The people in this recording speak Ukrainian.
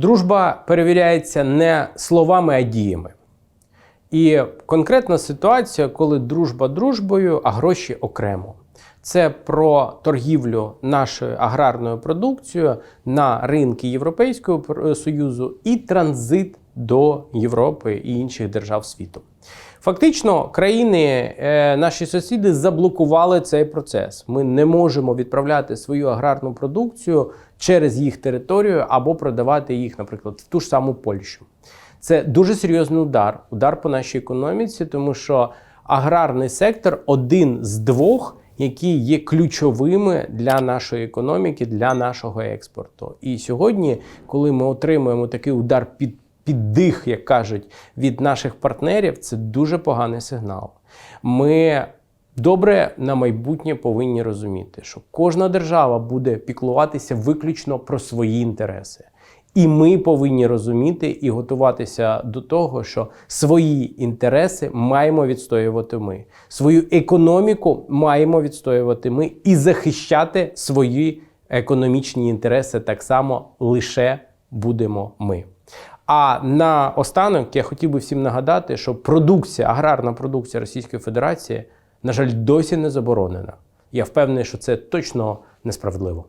Дружба перевіряється не словами, а діями. І конкретна ситуація, коли дружба дружбою, а гроші окремо. Це про торгівлю нашою аграрною продукцією на ринки Європейського Союзу і транзит до Європи і інших держав світу. Фактично, країни, е, наші сусіди заблокували цей процес. Ми не можемо відправляти свою аграрну продукцію через їх територію або продавати їх, наприклад, в ту ж саму Польщу. Це дуже серйозний удар, удар по нашій економіці, тому що аграрний сектор один з двох, які є ключовими для нашої економіки, для нашого експорту. І сьогодні, коли ми отримуємо такий удар під, під дих, як кажуть, від наших партнерів, це дуже поганий сигнал. Ми добре на майбутнє повинні розуміти, що кожна держава буде піклуватися виключно про свої інтереси. І ми повинні розуміти і готуватися до того, що свої інтереси маємо відстоювати ми, свою економіку маємо відстоювати ми і захищати свої економічні інтереси так само лише будемо ми. А на останок я хотів би всім нагадати, що продукція, аграрна продукція Російської Федерації, на жаль, досі не заборонена. Я впевнений, що це точно несправедливо.